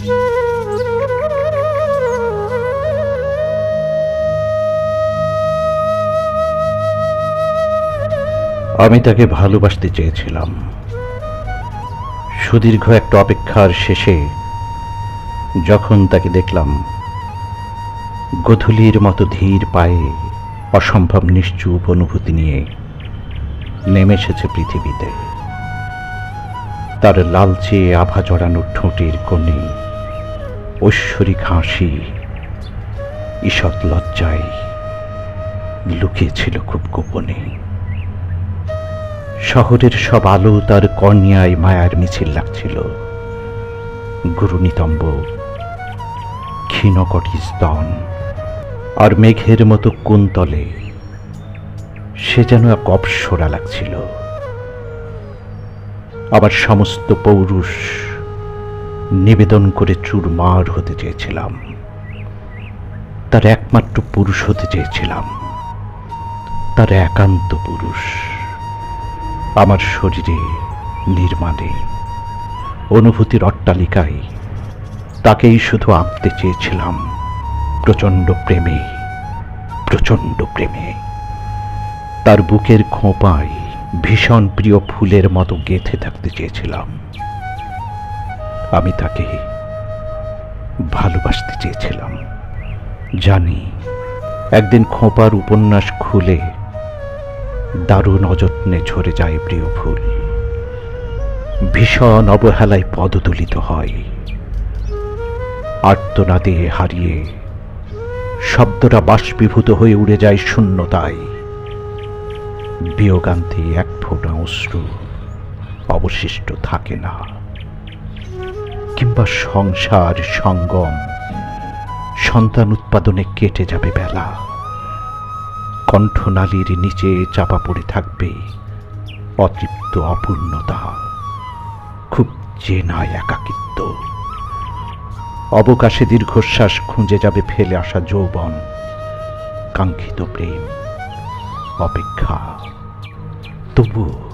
আমি তাকে ভালোবাসতে চেয়েছিলাম। সুদীর্ঘ একটা অপেক্ষার শেষে যখন তাকে দেখলাম, গধূলির মতো ধীর পায়ে অসম্ভব নিশ্চুপ অনুভূতি নিয়ে নেমে এসেছে পৃথিবীতে। তার লালচে আভা জড়ানো ঠোঁটের কোণে ঐশ্বরিক হাসি ঈষৎ লজ্জায় লুকিয়েছিল খুব গোপনে। শহরের সব আলো তার কন্যায় মায়ার মিছিল লাগছিল। গুরুনিতম্ব ক্ষীণকটি স্তন আর মেঘের মতো কুন্তলে সে যেন এক অপসরা লাগছিল। আবার সমস্ত পৌরুষ নিবেদন করে চুরমার হতে চেয়েছিলাম। তার একমাত্র পুরুষ হতে চেয়েছিলাম। তার একান্ত পুরুষ। আমার শরীরে নির্মাণে, অনুভূতির অট্টালিকায় তাকেই শুধু আঁকতে চেয়েছিলাম। প্রচণ্ড প্রেমে প্রচণ্ড প্রেমে। তার বুকের খোঁপায় ভীষণ প্রিয় ফুলের মতো গেঁথে থাকতে চেয়েছিলাম। আমি তাকে ভালোবাসতে চেয়েছিলাম। জানি একদিন খোঁপার উপন্যাস খুলে দারুণ অযত্নে ঝরে যায় প্রিয় ফুল। ভীষণ অবহেলায় পদতুলিত হয়। আর্তনাদে হারিয়ে শব্দটা বাষ্পীভূত হয়ে উড়ে যায় শূন্যতায়। বিয়োগান্তে এক ফোঁটা অশ্রু অবশিষ্ট থাকে না। কিংবা সংসার সঙ্গম, সন্তান উৎপাদনে কেটে যাবে বেলা। কণ্ঠনালীর নিচে চাপা পড়ে থাকবে অতৃপ্ত অপূর্ণতা। খুব চেনায় একাকিত্ব। অবকাশে দীর্ঘশ্বাস খুঁজে যাবে ফেলে আসা যৌবন, কাঙ্ক্ষিত প্রেম, অপেক্ষা। তবু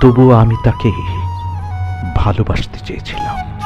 তবু আমি তাকে ভালোবাসতে চেয়েছিলাম।